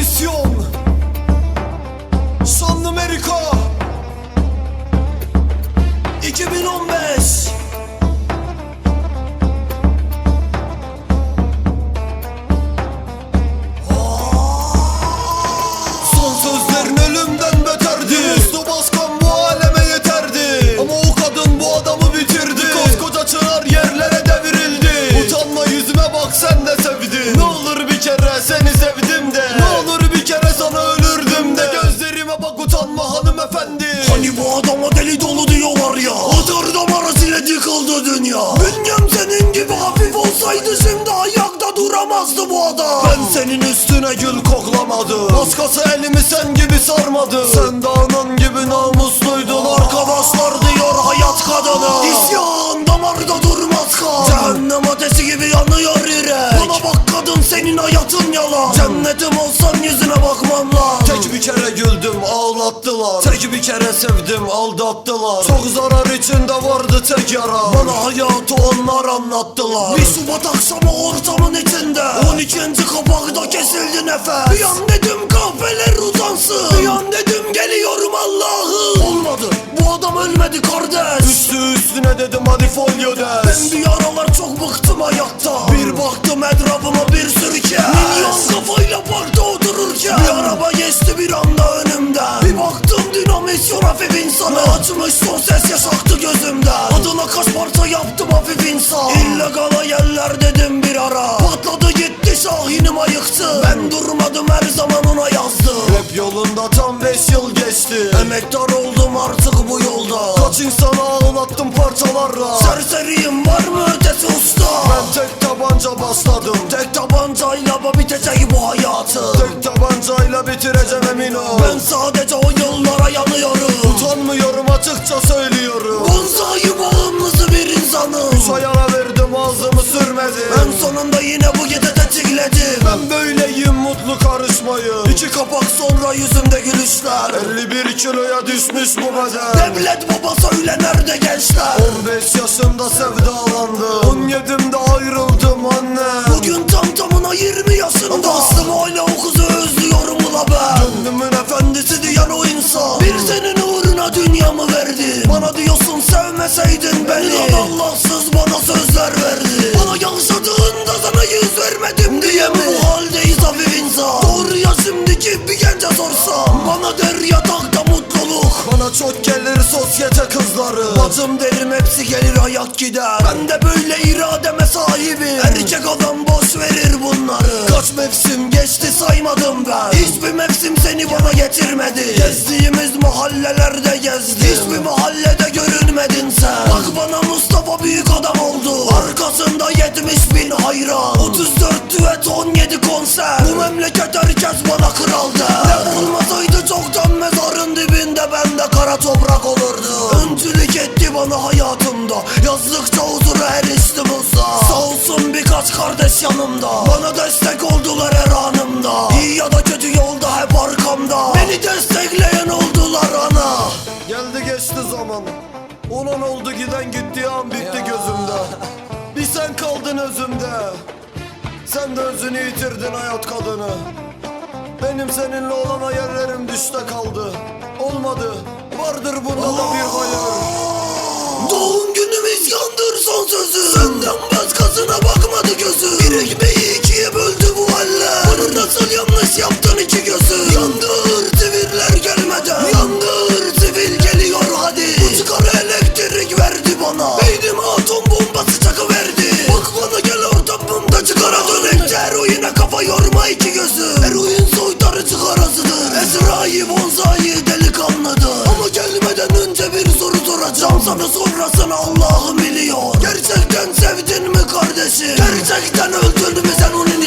Jenerasyon Şanlı Amerika 2015 duramazdı bu adam. Ben senin üstüne gül koklamadım. Maskası elimi sen gibi sarmadı Sen de anan gibi namusluydun. Arkadaşlar diyor hayat kadını. İsyan damarda durmaz kan. Cehennem ateşi gibi yanıyor yürek. Bana bak kadın senin hayatın yalan. Cennetim olsan yüzüne bakmam lan Tek bir kere güldüm ağlattılar Tek bir kere sevdim aldattılar. Çok zarar içinde vardı tek yara. Bana hayatı onlar anlattılar. Bir Şubat akşamı ortamın içinde. 12. kapakta kesildi nefes. Bir an dedim kahveler uzansın Bir an dedim geliyorum Allah'ım. Olmadı. Bu adam ölmedi kardeş. Üstü üstüne dedim hadi folyo Ben des bir aralar çok bıktım hayattan Bir baktım etrafıma bir sürü kez Milyon hafif insanı Açmış son ses yasaktı gözümden. Adına kaç parça yaptım hafif insan. İllegala yerler dedim bir ara. Patladı gitti şahinim ayıktı. Ben durmadım her zaman ona yazdım. Rap yolunda tam 5 yıl geçti. Emektar oldum artık bu yolda. Kaç insanı ağlattım parçalarla. Serseriyim var mı ötesi usta? Ben tek tabanca basladım. Tek tabancayla mı bitecek bu hayatı. Tek tabancayla bitireceğim emin ol. Ben sadece o yıllara yanıyorum açıkça söylüyorum. Bonzai bağımlısı bir insanım. Üç ayara verdim ağzımı sürmedim. Ben sonunda yine bu gece tetikledim. Ben böyleyim mutlu karışmayın. İki kapak sonra yüzümde gülüşler. 51 kiloya düşmüş bu beden. Devlet baba söyle nerede gençler? 15 yaşında sevdalandım. 17'imde ayrıldım anne. Bugün tam tamına 20 yaşında. Aslım hala Bana diyorsun sevmeseydin beni. Bir Allahsız bana sözler verdi. Bana yaşadığında sana yüz vermedim diye mi? Bu haldeyiz hafif insan. Doğru ya şimdiki bir gence sorsam Bana der yatakta mutluluk. Bana çok gelir sosyete kızları. Bacım derim hepsi gelir hayat gider. Ben de böyle irademe sahibim. Erkek adam boş verir bunları. Kaç mevsim geçti saymadım ben. Hiçbir mevsim seni bana getirmedi. Gezdiğimiz mahallelerde gezdim hayran 34 düet 17 konser. Bu memleket herkes bana kral der Ne olmasaydı çoktan mezarın dibinde ben de kara toprak olurdu. Öncülük etti bana hayatımda. Yazdıkça huzura eriştim usta Sağ olsun birkaç kardeş yanımda. Bana destek oldular her anımda. İyi ya da kötü yolda hep arkamda. Beni destekleyen oldular ana. Geldi geçti zaman. Olan oldu giden gitti an bitti gözümde sen kaldın özümde. Sen de özünü yitirdin hayat kadını. Benim seninle olan hayallerim düşte kaldı. Olmadı. Vardır bunda da bir hayır. Doğum günümüz yandır son sözü. Senden başkasına bakmadı gözü. Bir ekmeği ikiye böldü bu haller. Bunu nasıl yanlış yaptın iki gözü. Yandır sivirler gelmeden. Yandır sivil geliyor hadi. Bu çıkarı elektrik verdi bana Ezrail bonzai delikanlıdır Ama gelmeden önce bir soru soracağım sana sonrasını Allah'ım biliyor Gerçekten sevdin mi kardeşim? Gerçekten öldün mü sen için?